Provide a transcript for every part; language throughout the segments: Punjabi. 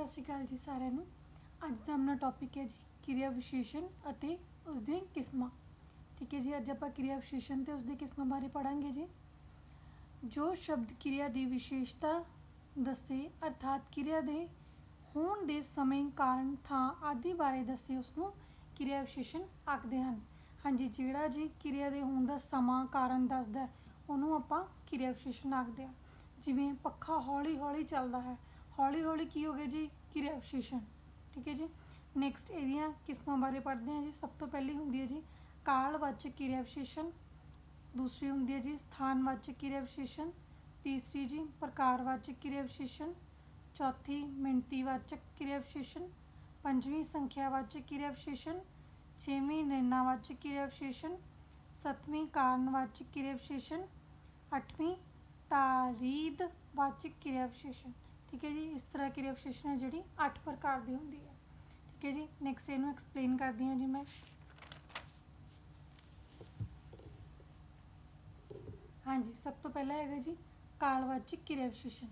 ਸਤਿ ਸ਼੍ਰੀ ਅਕਾਲ ਜੀ ਸਾਰਿਆਂ ਨੂੰ। ਅੱਜ ਦਾ ਆਪਣਾ ਟੌਪਿਕ ਹੈ ਜੀ ਕਿਰਿਆ ਵਿਸ਼ੇਸ਼ਣ ਅਤੇ ਉਸ ਦੀਆਂ ਕਿਸਮਾਂ। ਠੀਕ ਹੈ ਜੀ, ਅੱਜ ਆਪਾਂ ਕਿਰਿਆ ਵਿਸ਼ੇਸ਼ਣ ਤੇ ਉਸ ਦੀ ਕਿਸਮਾਂ ਬਾਰੇ ਪੜਾਂਗੇ ਜੀ। ਜੋ ਸ਼ਬਦ ਕਿਰਿਆ ਦੀ ਵਿਸ਼ੇਸ਼ਤਾ ਦੱਸੇ, ਅਰਥਾਤ ਕਿਰਿਆ ਦੇ ਹੋਣ ਦੇ ਸਮੇਂ ਕਾਰਨ ਥਾਂ ਆਦਿ ਬਾਰੇ ਦੱਸੇ ਉਸ ਨੂੰ ਕਿਰਿਆ ਵਿਸ਼ੇਸ਼ਣ ਆਖਦੇ ਹਨ। ਹਾਂਜੀ, ਜਿਹੜਾ ਜੀ ਕਿਰਿਆ ਦੇ ਹੋਣ ਦਾ ਸਮਾਂ ਕਾਰਨ ਦੱਸਦਾ ਉਹਨੂੰ ਆਪਾਂ ਕਿਰਿਆ ਵਿਸ਼ੇਸ਼ਣ ਆਖਦੇ ਹਾਂ। ਜਿਵੇਂ ਪੱਖਾ ਹੌਲੀ ਹੌਲੀ ਚੱਲਦਾ ਹੈ ਹੌਲੀ ਹੌਲੀ ਕੀ ਹੋ ਗਿਆ ਜੀ? ਕਿਰਿਆ ਵਿਸ਼ੇਸ਼ਣ ਠੀਕ ਹੈ ਜੀ? ਨੈਕਸਟ ਇਹਦੀਆਂ ਕਿਸਮਾਂ ਬਾਰੇ ਪੜ੍ਹਦੇ ਹਾਂ ਜੀ। ਸਭ ਤੋਂ ਪਹਿਲੀ ਹੁੰਦੀ ਹੈ ਜੀ ਕਾਲਵਾਚਕ ਕਿਰਿਆ ਵਿਸ਼ੇਸ਼ਣ ਦੂਸਰੀ ਹੁੰਦੀ ਹੈ ਜੀ ਸਥਾਨਵਾਚਕ ਕਿਰਿਆ ਵਿਸ਼ੇਸ਼ਣ ਤੀਸਰੀ ਜੀ ਪ੍ਰਕਾਰਵਾਚਕ ਕਿਰਿਆ ਵਿਸ਼ੇਸ਼ਣ ਚੌਥੀ ਮਿਣਤੀਵਾਚਕ ਕਿਰਿਆ ਵਿਸ਼ੇਸ਼ਣ ਪੰਜਵੀਂ ਸੰਖਿਆਵਾਚਕ ਕਿਰਿਆ ਵਿਸ਼ੇਸ਼ਣ ਛੇਵੀਂ ਨਿਰਣਾਵਾਚਕ ਕਿਰਿਆ ਵਿਸ਼ੇਸ਼ਣ ਸੱਤਵੀਂ ਕਾਰਨਵਾਚਕ ਕਿਰਿਆ ਵਿਸ਼ੇਸ਼ਣ ਅੱਠਵੀਂ ਤਾਰੀਦਵਾਚਕ ਕਿਰਿਆ ਵਿਸ਼ੇਸ਼ਣ ਠੀਕ ਹੈ ਜੀ, ਇਸ ਤਰ੍ਹਾਂ ਕਿਰਿਆ ਵਿਸ਼ੇਸ਼ਣ ਹੈ ਜਿਹੜੀ 8 ਪ੍ਰਕਾਰ ਦੀ ਹੁੰਦੀ ਹੈ। ਠੀਕ ਹੈ ਜੀ ਨੈਕਸਟ ਇਹਨੂੰ ਐਕਸਪਲੇਨ ਕਰਦੀ ਹਾਂ ਜੀ ਮੈਂ। ਹਾਂਜੀ, ਸਭ ਤੋਂ ਪਹਿਲਾਂ ਹੈਗਾ ਜੀ, ਕਾਲਵਾਚਕ ਕਿਰਿਆ ਵਿਸ਼ੇਸ਼ਣ।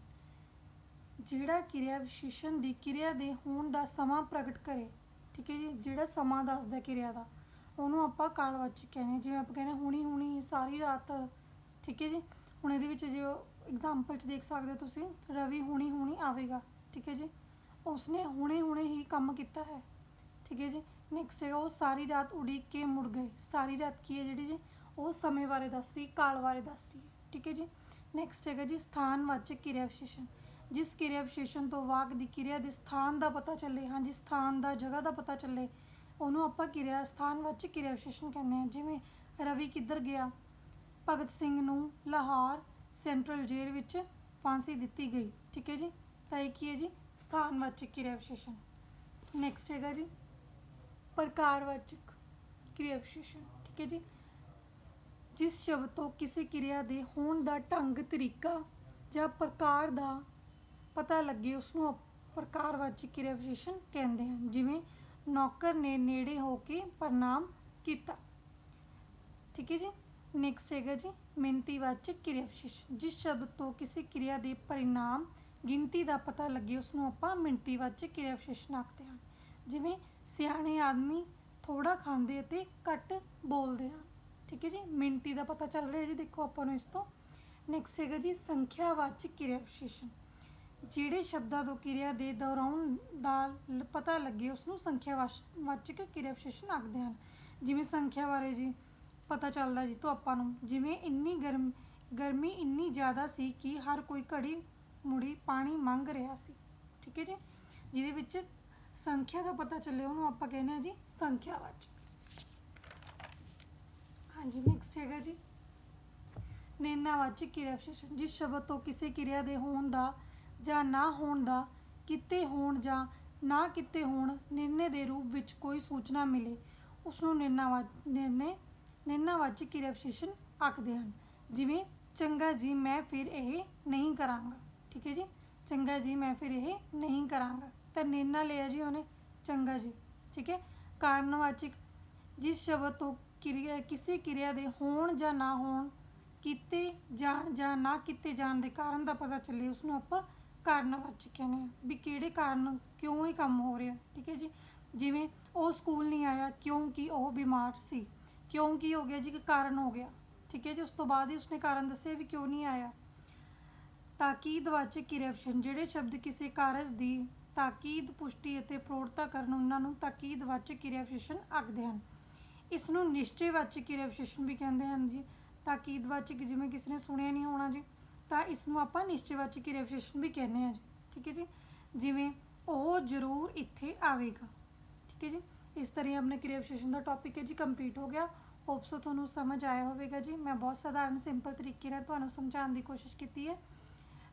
ਜਿਹੜਾ ਕਿਰਿਆ ਵਿਸ਼ੇਸ਼ਣ ਦੀ ਕਿਰਿਆ ਦੇ ਹੋਣ ਦਾ ਸਮਾਂ ਪ੍ਰਗਟ ਕਰੇ, ਠੀਕ ਹੈ ਜੀ, ਜਿਹੜਾ ਸਮਾਂ ਦੱਸਦਾ ਕਿਰਿਆ ਦਾ, ਉਹਨੂੰ ਆਪਾਂ ਕਾਲਵਾਚਕ ਕਹਿੰਦੇ ਜਿਵੇਂ ਆਪਾਂ ਕਹਿੰਦੇ ਹਾਂ ਹੁਣੀ ਹੁਣੀ ਸਾਰੀ ਰਾਤ, ਠੀਕ ਹੈ ਜੀ ਹੁਣ ਇਹਦੇ ਵਿੱਚ ਜੇ ਐਗਜ਼ਾਮਪਲ 'ਚ ਦੇਖ ਸਕਦੇ ਹੋ ਤੁਸੀਂ, ਰਵੀ ਹੁਣੀ ਹੁਣੀ ਆਵੇਗਾ, ਠੀਕ ਹੈ ਜੀ? ਉਸਨੇ ਹੁਣੇ ਹੁਣੇ ਹੀ ਕੰਮ ਕੀਤਾ ਹੈ, ਠੀਕ ਹੈ ਜੀ? ਨੈਕਸਟ ਹੈਗਾ ਉਹ ਸਾਰੀ ਰਾਤ ਉਡੀਕ ਕੇ ਮੁੜ ਗਏ। ਸਾਰੀ ਰਾਤ ਕੀ ਹੈ ਜਿਹੜੀ ਜੀ? ਉਹ ਸਮੇਂ ਬਾਰੇ ਦੱਸ ਰਹੀ, ਕਾਲ ਬਾਰੇ ਦੱਸ ਰਹੀ ਹੈ, ਠੀਕ ਹੈ ਜੀ? ਨੈਕਸਟ ਹੈਗਾ ਜੀ ਸਥਾਨਵਾਚਕ ਕਿਰਿਆ ਵਿਸ਼ੇਸ਼ਣ। ਜਿਸ ਕਿਰਿਆ ਵਿਸ਼ੇਸ਼ਣ ਤੋਂ ਵਾਕ ਦੀ ਕਿਰਿਆ ਦੇ ਸਥਾਨ ਦਾ ਪਤਾ ਚੱਲੇ ਹਾਂਜੀ ਸਥਾਨ ਦਾ, ਜਗ੍ਹਾ ਦਾ ਪਤਾ ਚੱਲੇ, ਉਹਨੂੰ ਆਪਾਂ ਕਿਰਿਆ ਸਥਾਨਵਾਚਕ ਕਿਰਿਆ ਵਿਸ਼ੇਸ਼ਣ ਕਹਿੰਦੇ ਹਾਂ। ਜਿਵੇਂ ਰਵੀ ਕਿੱਧਰ ਗਿਆ? ਭਗਤ ਸਿੰਘ ਨੂੰ ਲਾਹੌਰ ਸੈਂਟਰਲ ਜੇਲ੍ਹ ਵਿੱਚ ਫਾਂਸੀ ਦਿੱਤੀ ਗਈ। ਠੀਕ ਹੈ ਜੀ? ਤਾਂ ਇਹ ਕੀ ਹੈ ਜੀ? ਸਥਾਨਵਾਚਕ ਕਿਰਿਆ ਵਿਸ਼ੇਸ਼ਣ। ਨੈਕਸਟ ਹੈਗਾ ਜੀ। ਪ੍ਰਕਾਰਵਾਚਕ ਕਿਰਿਆ ਵਿਸ਼ੇਸ਼ਣ। ਠੀਕ ਹੈ ਜੀ? ਜਿਸ ਸ਼ਬਦ ਤੋਂ ਕਿਸੇ ਕਿਰਿਆ ਦੇ ਹੋਣ ਦਾ ਢੰਗ, ਤਰੀਕਾ ਜਾਂ ਪ੍ਰਕਾਰ ਦਾ ਪਤਾ ਲੱਗੇ ਉਸ ਨੂੰ ਪ੍ਰਕਾਰਵਾਚਕ ਕਿਰਿਆ ਵਿਸ਼ੇਸ਼ਣ ਕਹਿੰਦੇ ਹਨ। ਜਿਵੇਂ ਨੌਕਰ ਨੇ ਨੇੜੇ ਹੋ ਕੇ ਪ੍ਰਣਾਮ ਕੀਤਾ। ਠੀਕ ਹੈ ਜੀ? ਨੈਕਸਟ ਹੈਗਾ ਜੀ ਮਿਣਤੀਵਾਚਕ ਕਿਰਿਆ ਵਿਸ਼ੇਸ਼ਣ ਜਿਸ ਸ਼ਬਦ ਤੋਂ ਕਿਸੇ ਕਿਰਿਆ ਦੇ ਪਰਿਣਾਮ, ਗਿਣਤੀ ਦਾ ਪਤਾ ਲੱਗੇ ਉਸ ਨੂੰ ਆਪਾਂ ਮਿਣਤੀਵਾਚਕ ਕਿਰਿਆ ਵਿਸ਼ੇਸ਼ਣ ਆਖਦੇ ਹਾਂ। ਜਿਵੇਂ ਸਿਆਣੇ ਆਦਮੀ ਥੋੜਾ ਖਾਂਦੇ ਅਤੇ ਘੱਟ ਬੋਲਦੇ ਹਨ ਠੀਕ ਹੈ ਜੀ, ਮਿਣਤੀ ਦਾ ਪਤਾ ਚੱਲ ਰਿਹਾ ਜੀ, ਦੇਖੋ ਆਪਾਂ ਨੂੰ ਇਸ ਤੋਂ। ਨੈਕਸਟ ਹੈਗਾ ਜੀ ਸੰਖਿਆਵਾਚਕ ਕਿਰਿਆ ਵਿਸ਼ੇਸ਼ਣ। ਜਿਹੜੇ ਸ਼ਬਦਾਂ ਤੋਂ ਕਿਰਿਆ ਦੇ ਦੁਹਰਾਉਣ ਦਾ ਪਤਾ ਲੱਗੇ ਉਸ ਨੂੰ ਸੰਖਿਆਵਾਚਕ ਕਿਰਿਆ ਵਿਸ਼ੇਸ਼ਣ ਆਖਦੇ ਹਨ। ਜਿਵੇਂ ਸੰਖਿਆ ਬਾਰੇ ਜੀ ਪਤਾ ਚੱਲਦਾ ਜੀ ਤੋਂ ਆਪਾਂ ਨੂੰ। ਜਿਵੇਂ ਇੰਨੀ ਗਰਮ, ਗਰਮੀ ਇੰਨੀ ਜ਼ਿਆਦਾ ਸੀ ਕਿ ਹਰ ਕੋਈ ਘੜੀ ਮੁੜੀ ਪਾਣੀ ਮੰਗ ਰਿਹਾ ਸੀ। ਠੀਕ ਹੈ ਜੀ? ਜਿਹਦੇ ਵਿੱਚ ਸੰਖਿਆ ਦਾ ਪਤਾ ਚੱਲੇ ਉਹਨੂੰ ਆਪਾਂ ਕਹਿੰਦੇ ਹਾਂ ਜੀ ਸੰਖਿਆਵਾਚਕ ਹਾਂਜੀ ਨੈਕਸਟ ਹੈਗਾ ਜੀ। ਨਿਰਣਾਵਾਚਕ ਕਿਰਿਆ ਵਿਸ਼ੇਸ਼ਣ। ਜਿਸ ਸ਼ਬਦ ਤੋਂ ਕਿਸੇ ਕਿਰਿਆ ਦੇ ਹੋਣ ਦਾ ਜਾਂ ਨਾ ਹੋਣ ਦਾ, ਕਿਤੇ ਹੋਣ ਜਾਂ ਨਾ ਕਿਤੇ ਹੋਣ, ਨਿਰਣੇ ਦੇ ਰੂਪ ਵਿੱਚ ਕੋਈ ਸੂਚਨਾ ਮਿਲੇ ਉਸ ਨੂੰ ਨਿਰਣਾਵਾ ਨਿਰਣੇ ਨਿਰਣਾਵਾਚਕ ਕਿਰਿਆ ਵਿਸ਼ੇਸ਼ਣ ਆਖਦੇ ਹਨ। ਜਿਵੇਂ, ਚੰਗਾ ਜੀ, ਮੈਂ ਫਿਰ ਇਹ ਨਹੀਂ ਕਰਾਂਗਾ। ਠੀਕ ਹੈ ਜੀ? ਚੰਗਾ ਜੀ, ਮੈਂ ਫਿਰ ਇਹ ਨਹੀਂ ਕਰਾਂਗਾ। ਤਾਂ ਨਿਰਣਾ ਲਿਆ ਜੀ ਉਹਨੇ, ਚੰਗਾ ਜੀ। ਠੀਕ ਹੈ? ਕਾਰਨਵਾਚਕ ਜਿਸ ਸ਼ਬਦ ਤੋਂ ਕਿਰਿਆ, ਕਿਸੇ ਕਿਰਿਆ ਦੇ ਹੋਣ ਜਾਂ ਨਾ ਹੋਣ, ਕੀਤੇ ਜਾਣ ਜਾਂ ਨਾ ਕੀਤੇ ਜਾਣ ਦੇ ਕਾਰਨ ਦਾ ਪਤਾ ਚੱਲੇ ਉਸ ਨੂੰ ਆਪਾਂ ਕਾਰਨਵਾਚਕ ਕਹਿੰਦੇ ਆ ਵੀ ਕਿਹੜੇ ਕਾਰਨ, ਕਿਉਂ ਇਹ ਕੰਮ ਹੋ ਰਿਹਾ? ਠੀਕ ਹੈ ਜੀ? ਜਿਵੇਂ, ਉਹ ਸਕੂਲ ਨਹੀਂ ਆਇਆ ਕਿਉਂਕਿ ਉਹ ਬਿਮਾਰ ਸੀ। ਕਿਉਂ ਕੀ ਹੋ ਗਿਆ ਜੀ, ਕਿ ਕਾਰਨ ਹੋ ਗਿਆ? ਠੀਕ ਹੈ ਜੀ, ਉਸ ਤੋਂ ਬਾਅਦ ਹੀ ਉਸਨੇ ਕਾਰਨ ਦੱਸਿਆ ਵੀ ਕਿਉਂ ਨਹੀਂ ਆਇਆ। ਤਾਕੀਦ ਵਾਚਕ ਵਿਸ਼ੇਸ਼ਣ ਜਿਹੜੇ ਸ਼ਬਦ ਕਿਸੇ ਕਾਰਜ ਦੀ ਤਾਕੀਦ, ਪੁਸ਼ਟੀ ਅਤੇ ਪ੍ਰੋੜਤਾ ਕਰਨ ਉਹਨਾਂ ਨੂੰ ਤਾਕੀਦਵਾਚਕ ਕਿਰਿਆ ਵਿਸ਼ੇਸ਼ਣ ਆਖਦੇ ਹਨ? ਇਸ ਨੂੰ ਨਿਸ਼ਚੈਵਾਚਕ ਕਿਰਿਆ ਵਿਸ਼ੇਸ਼ਣ ਵੀ ਕਹਿੰਦੇ ਹਨ ਜੀ। ਤਾਕੀਦ ਵਾਚਕ ਜਿਵੇਂ ਕਿਸੇ ਨੇ ਸੁਣਿਆ ਨਹੀਂ ਹੋਣਾ ਜੀ, ਤਾਂ ਇਸ ਨੂੰ ਆਪਾਂ ਨਿਸ਼ਚੈਵਾਚਕ ਕਿਰਿਆ ਵਿਸ਼ੇਸ਼ਣ ਵੀ ਕਹਿੰਦੇ ਹਾਂ ਜੀ। ਠੀਕ ਹੈ ਜੀ, ਜਿਵੇਂ ਉਹ ਜ਼ਰੂਰ ਇੱਥੇ ਆਵੇਗਾ। ਠੀਕ ਹੈ ਜੀ ਇਸ ਤਰ੍ਹਾਂ ਹੀ ਆਪਣੇ ਕਿਰਿਆ ਵਿਸ਼ੇਸ਼ਣ ਦਾ ਟੌਪਿਕ ਹੈ ਜੀ ਕੰਪਲੀਟ ਹੋ ਗਿਆ। ਹੋਪ ਸੋ ਤੁਹਾਨੂੰ ਸਮਝ ਆਇਆ ਹੋਵੇਗਾ ਜੀ। ਮੈਂ ਬਹੁਤ ਸਧਾਰਨ ਸਿੰਪਲ ਤਰੀਕੇ ਨਾਲ ਤੁਹਾਨੂੰ ਸਮਝਾਉਣ ਦੀ ਕੋਸ਼ਿਸ਼ ਕੀਤੀ ਹੈ।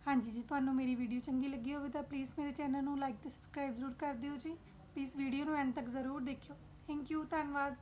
ਹਾਂਜੀ ਜੀ, ਤੁਹਾਨੂੰ ਮੇਰੀ ਵੀਡੀਓ ਚੰਗੀ ਲੱਗੀ ਹੋਵੇ ਤਾਂ ਪਲੀਜ਼ ਮੇਰੇ ਚੈਨਲ ਨੂੰ ਲਾਈਕ ਤੇ ਸਬਸਕ੍ਰਾਈਬ ਜ਼ਰੂਰ ਕਰ ਦਿਓ ਜੀ। ਪਲੀਜ਼ ਵੀਡੀਓ ਨੂੰ ਐਂਡ ਤੱਕ ਜ਼ਰੂਰ ਦੇਖਿਓ। ਥੈਂਕ ਯੂ ਧੰਨਵਾਦ।